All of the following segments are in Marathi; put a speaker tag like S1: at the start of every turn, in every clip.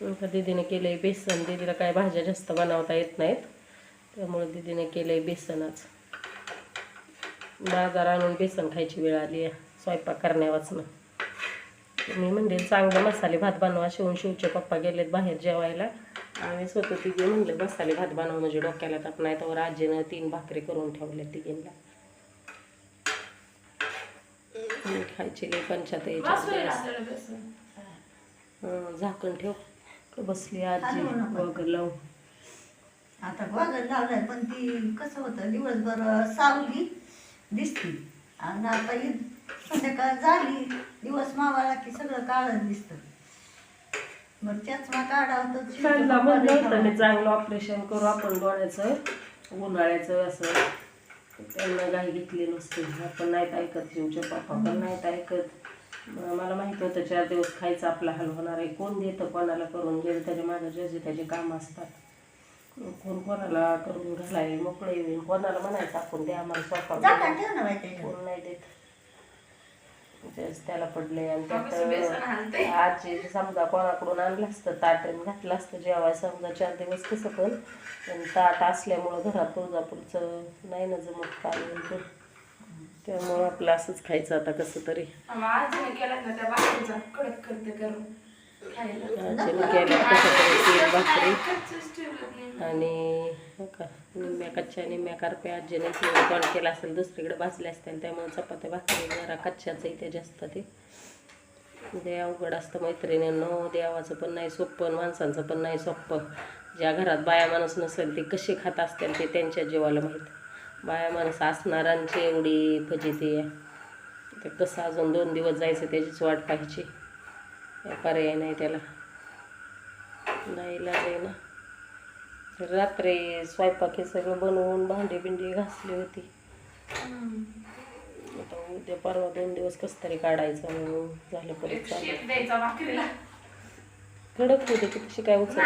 S1: दीदीने केलं आहे बेसन. दीदीला काय भाज्या जास्त बनवता येत नाहीत. त्यामुळे दीदीने केलं आहे बेसनच. बाजार आणून बेसन खायची वेळ आली आहे. स्वयंपाक करण्यावाचनं. मी म्हणले चांगले मसाले भात बनवा. शिवून शिवचे पप्पा गेलेत बाहेर जेवायला. आणि स्वतः तिघे म्हणले मसाले भात बनवा म्हणजे डोक्याला ताप नाही. तर आजीनं तीन भाकरी करून ठेवल्या तिघींना. खायची लई पंचायत झाकण ठेव. बसली आजी वगैरे लावून
S2: आता बघायला लावलाय पण ती कसं होतं दिवसभर सावली दिसती. आणि आता ही संध्याकाळ झाली दिवस मावाळा की सगळं काळच दिसतं. मग चष्मा काढावं
S1: म्हणलं होतं मी चांगलं ऑपरेशन करू आपण डोळ्याचं उन्हाळ्याचं असं. त्यांना गाई घेतली नसते आपण नाहीत ऐकत शिवचे पप्पा पण नाहीत ऐकत. मला माहीत होतं चार दिवस खायचं आपला हाल होणार आहे. कोण देतं कोणाला करून जे त्याच्या मागं जे जे त्याचे काम असतात. कोण कोणाला करून घालाय मोकळे येईल कोणाला म्हणायचं आपण द्या आम्हाला स्वतः कोण नाही देत. तेच त्याला पडले आणि त्यात आजी समजा कोणाकडून आणलं असतं ताट आणि घातलं असतं जेवाय समजा चार दिवस कसं पण. ताट असल्यामुळं घरात तुळजापूरचं नाही ना जमत काय म्हणतो त्यामुळं आपलं असंच खायचं आता कसं तरी.
S3: आजीने केला ना त्या बाकीचा कडक करते करून खायला.
S1: आजीने केलं कसं तरी भाकरी. आणि हो का निम्म्या कच्च्या निम्म्या करप्या आजीने तोंड केला असेल दुसरीकडे भाजले असतील त्यामुळे चपात्या भाकरी जरा कच्च्याच इथे जास्त ते. ते अवघड असतं मैत्रिणींनो देवाचं पण नाही सोपं माणसांचं पण नाही सोपं ज्या घरात बाया माणूस नसेल ते कसे खात असतील ते त्यांच्या जीवाला माहीत. बाया माणूस असणाऱ्यांची एवढी फजिती आहे. ते कसं अजून दोन दिवस जायचं त्याचीच वाट पाहिजे पर्याय नाही त्याला. नाही आहे ना रात्री स्वयंपाक हे सगळं बनवून भांडी बिंडी घासली होती. आता उद्या परवा दोन दिवस कस तरी काढायचं म्हणून झालं परत चालू. कडक होते की कशी काय उचल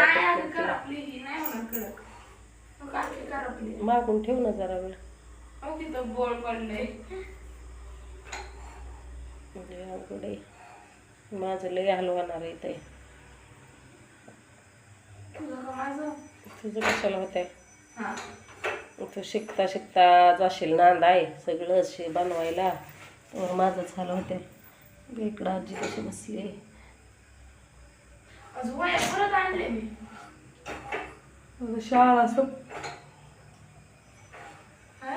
S1: मागून ठेव ना जरा वेळ.
S3: तिथं बोळ पडलंय.
S1: अवघड. आहे माझं लय हलवणार आहे ते
S3: तुझं का माझं?
S1: तुझं कशाला होत आहे
S3: हा.
S1: तू शिकता शिकता जाशील नांद आहे सगळं शे बनवायला. तर माझंच झालं होते इकडं आजी कशी बसली? आहे
S3: अजून वया परत आणले मी.
S1: आता शाळा सप
S3: हा?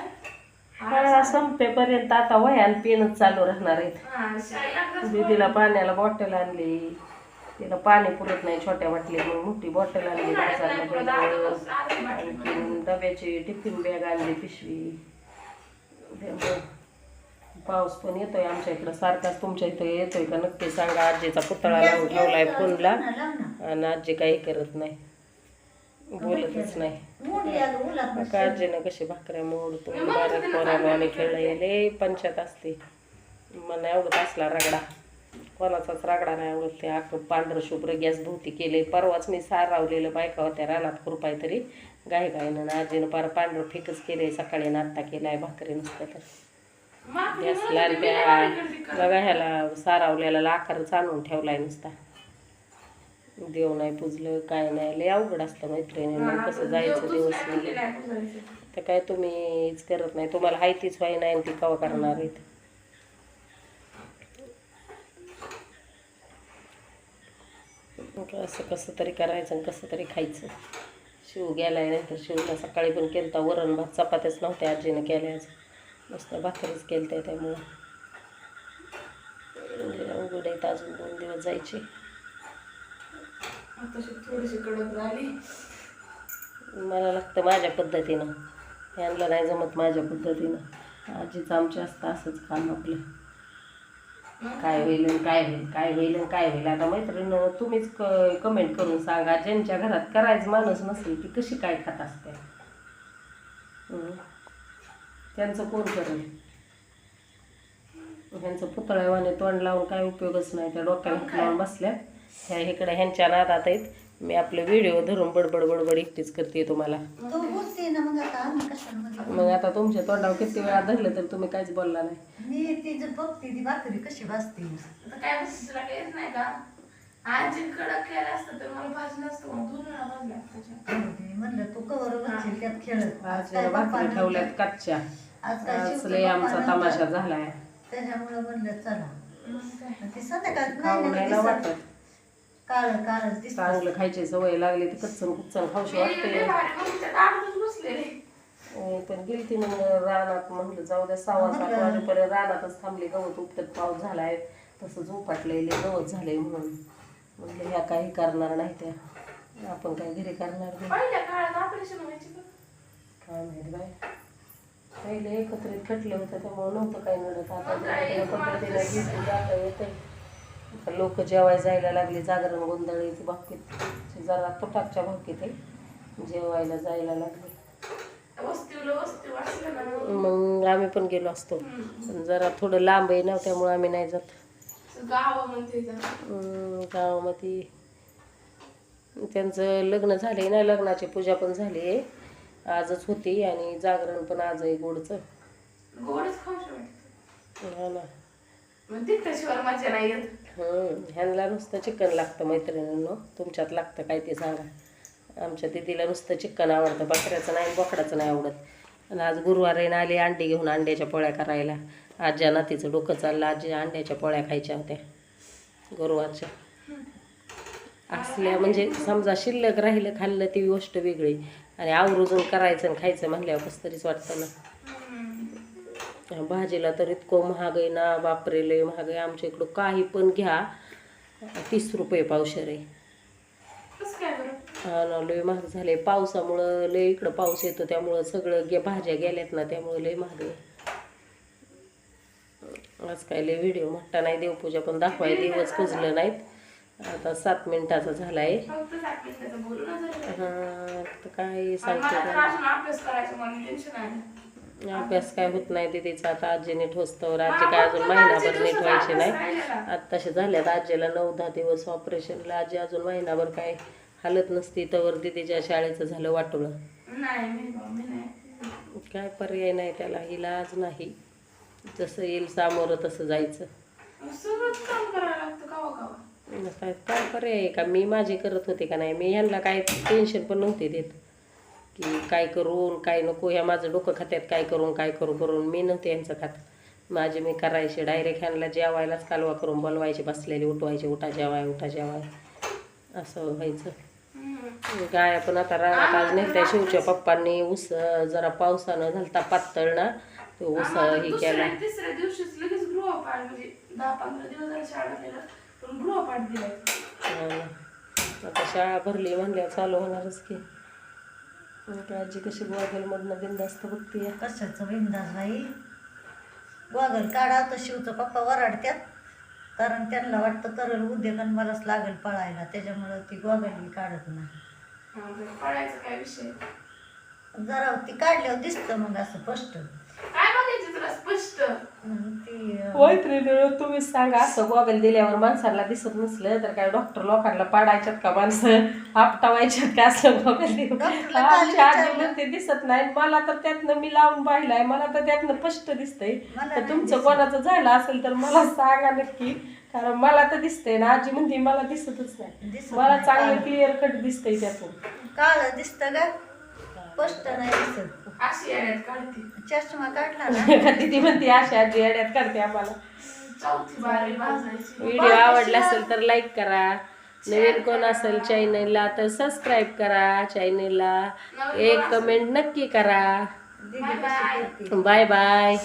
S1: शाळा संपेपर्यंत आता वह्यान पेनच चालू राहणार आहेत.
S3: हा,
S1: दीदीला पाण्याला बॉटल आणली. तिला पाणी पुरत नाही छोट्या बाटलीत मग मोठी बॉटल आणली आणखीन डब्याची टिफिन बॅग आणली पिशवी. पाऊस पण येतोय आमच्या इकडं. सारखाच तुमच्या इथं येतोय का? नक्की सांगा. आजीचा पुतळा लावून ठेवलाय फोनला. आणि आजी काही करत नाही. बोलतच नाही.
S2: मुली आलं उलात
S1: का आजीनं कशी भाकऱ्या मोडतो बारीक पोराला आणि खेळलं लय पंचायत असते. मला आवडत असला रगडा. कोणाचाच रगडा नाही आवडत. ते आख पांढरं शुभ्र गॅस भोवती केले परवाच मी सारावलेलं बायका होत्या रानात खुरपाय तरी. गाय गायनं आणि आजीनं पार पांढरं फेकच केलंय. सकाळी नाश्ता केलाय भाकरी नुसतं तर. गॅस लाल बघा ह्याला सारावलेला लाखारच आणून ठेवलाय नुसता. देव नाही पुजलं काय नाही लय अवघड असतं मैत्रिणी कसं जायचं दिवस तर काय तुम्हीच करत नाही तुम्हाला हाय तीच व्हाय नाही आणि ती कवा करणार आहेत मग असं कसं तरी करायचं आणि कसं तरी खायचं. शिव गेलाय नंतर शिवला सकाळी पण केलं होता वरण भात चपात्याच नव्हत्या आजीनं केल्याच. नुसतं भाकरीच केलं त्या त्यामुळं अवघड आहेत अजून दोन दिवस जायचे.
S3: तशी थोडीशी कडक झाली.
S1: मला लागतं माझ्या पद्धतीनं. यांना नाही जमत माझ्या पद्धतीनं. आजीचं आमच्या असतं असंच काम आपलं. काय होईल आणि काय होईल काय होईल आणि काय होईल. आता मैत्रीण तुम्हीच क कमेंट करून सांगा. ज्यांच्या घरात करायचं माणूस नसेल ती कशी काय खात असते? त्यांचं कोण करेल? ह्यांचं पुतळ्यावाने तोंड लावून काय उपयोगच नाही. त्या डोक्याला लावून बसल्या. ह्या इकडे ह्यांच्या नादात आहेत मी आपलं व्हिडिओ धरून बडबड बडबड एकटीच करते तुम्हाला.
S2: मग आता
S1: तुमच्या तोंडावर किती वेळा धरलं तर तुम्ही काहीच बोलला नाही.
S2: मी ती जर बघते ती भाकरी कशी भाजते?
S3: आता काय बस तुला काहीच नाही का? आजी कडक केलं असतं तर मला भाजी नसतं मग दोन वेळा भाजल्या त्याच्या
S2: मी म्हणलं तू कवर बसशील त्यात खेळत आज
S1: आज
S2: काय
S1: भाकरी
S2: पप्पा
S1: ठेवल्यात
S2: नंतर-
S1: कच्च्या.
S2: आज काय
S1: आज
S2: शिवचं
S1: लय
S2: पप्पा
S1: आमचा
S2: नंतर.
S1: तमाशा झालाय.
S2: त्याच्यामुळं म्हणलं चला. ते संध्याकाळी
S1: वाटत.
S2: काळच दिसत
S1: चांगलं खायची सवय लागली तर कच्चन कुच्चन खाऊशी
S3: मी
S1: वाटते. मी पण गेलती मग रानात म्हणलं जाऊ द्या सहा. वाजेपर्यंत रानातच थांबले गवत उपटत पाऊस झालाय. तसंच उपाटलेले गवत झालंय म्हणून. म्हणलं ह्या काही करणार नाही त्या. आपण काय घरी करणार नाही.
S3: पहिल्या काळात ऑपरेशन व्हायची बघ.
S1: काय माहिती बाय पहिले एकत्रित खटले होते त्यामुळे नव्हतं काही नडत आता पद्धतीने घेतलं जाता येतंय. लोक जेवाय जायला लागले जागरण गोंधळी ती बाबतीत जरा तुटाकच्या बाबतीत आहे. जेवायला जायला लागले.
S3: मग.
S1: आम्ही पण गेलो असतो. पण जरा थोडं लांब आहे ना त्यामुळे आम्ही नाही जात. गावामध्ये त्यांचं लग्न झाले ना लग्नाची पूजा पण झाली. आहे आजच होती आणि जागरण पण आज आहे गोडचं
S3: गोडच
S1: हा ना.
S3: मग मजा नाही येत.
S1: ह्यांना नुसतं चिकन लागतं मैत्रिणींनो. तुमच्यात लागतं काय ते सांगा. आमच्या दिदीला नुसतं चिकन आवडतं बकऱ्याचं नाही बोकडाचं नाही आवडत. आणि आज गुरुवार येणं ना आली अंडी घेऊन अंड्याच्या पोळ्या करायला. आज्या नातीचं डोकं चाललं आजी अंड्याच्या पोळ्या खायच्या होत्या. गुरुवारच्या. असल्या म्हणजे समजा शिल्लक राहिलं खाल्लं ती गोष्ट वेगळी. आणि आवरोजून करायचं आणि खायचं म्हणल्यावर कसं तरीच वाटतं ना. भाजीला तर इतकं महाग आहे ना बापरे लय महाग आहे. आमच्या इकडं काही पण घ्या. तीस रुपये पावशेर आहे.
S3: काय बरं?
S1: हा ना लय महाग झाले पावसामुळं लय इकडं पाऊस येतो त्यामुळं सगळं गे भाज्या गेल्यात ना त्यामुळं लय महाग आहे. आज काय लय व्हिडिओ मोठा नाही देवपूजा पण दाखवाय दिवस पुजलं नाहीत. आता सात मिनिटाचा
S3: ना जरा.
S1: हा काय सांगते
S3: अभ्यास
S1: काय होत नाही तिचा आता आजी नीट होस्तवर आजी काय अजून महिनाभर नीट व्हायची नाही. आत्ताशे झाल्यात आजीला नऊ दहा दिवस ऑपरेशनला आजी अजून महिनाभर काय हालत नसती तर दिदीच्या शाळेचं झालं वाटोळं. काय पर्याय नाही त्याला इलाज नाही. जसं येईल सामोरं तसं जायचं. काय पर्याय का? मी माझी करत होते का नाही? मी ह्यांना काय टेन्शन पण नव्हते देत. की काय करून काय नको ह्या माझं डोकं खात्यात काय करून काय करू करून मी नव्हते यांचं खात. माझे मी करायचे डायरेक्ट ह्यांना जेवायलाच कालवा करून बोलवायचे बसलेले उठवायचे उठा जेवाय उठा जेवाय. असं व्हायचं. गाया पण आता रानात आज नेत्या शिवच्या पप्पांनी ऊस अं, जरा पावसानं झालता पातळ ना तो ऊस हे केला.
S3: आणि तिसऱ्या दिवशीच लगेच गृहपाठ म्हणजे दहा पंधरा दिवस झाले शाळा केला पण गृहपाठ दिलाय.
S1: अं, आता शाळा भरली म्हणल्यावर चालू होणारच की. आजी कशी मधनं बिंदास्त बघते
S2: कशाचं बिंदास बाई? गोगल काढा तर शिवचं पप्पा वराडत्यात. कारण त्यांना वाटतं करल उद्योग आणि मलाच लागेल पळायला त्याच्यामुळं ती गोगल काढत नाही.
S3: हा, बरं, पळायचा काय विषय?
S2: जरा ती काढल्यावर दिसतं मग असं स्पष्ट.
S3: काय बघायचं तुला स्पष्ट?
S1: मैत्रिणी तुम्हीच सांगा. असं गॉगल दिल्यावर माणसाला दिसत नसलं तर काय डॉक्टर लोकांना पाडायच्यात का माणसं? आपटावायच्यात का असं आमच्या
S2: विचारलं.
S1: म्हणते दिसत नाही. मला तर त्यातनं मी लावून पाहिलाय. मला तर त्यातनं स्पष्ट दिसतंय. तर तुमचं. कोणाचं झालं असेल तर मला सांगा नक्की. कारण मला तर दिसतंय ना. आजी म्हणते मला दिसतच नाही. मला. चांगलं क्लिअर कट दिसतंय त्यातून.
S2: काळं दिसतं का? स्पष्ट नाही दिसत.
S3: अशी येण्यात काढते.
S2: चष्मा काढला ना?
S1: ती म्हणते अशा आजी अड्यात करते आम्हाला.
S3: चौथी बारावी वाजायची
S1: व्हिडिओ आवडला असेल तर लाईक करा. नवीन कोण असेल चॅनलला तर सबस्क्राईब करा चॅनलला एक कमेंट नक्की करा.
S2: दीदी कशी करते
S1: बाय बाय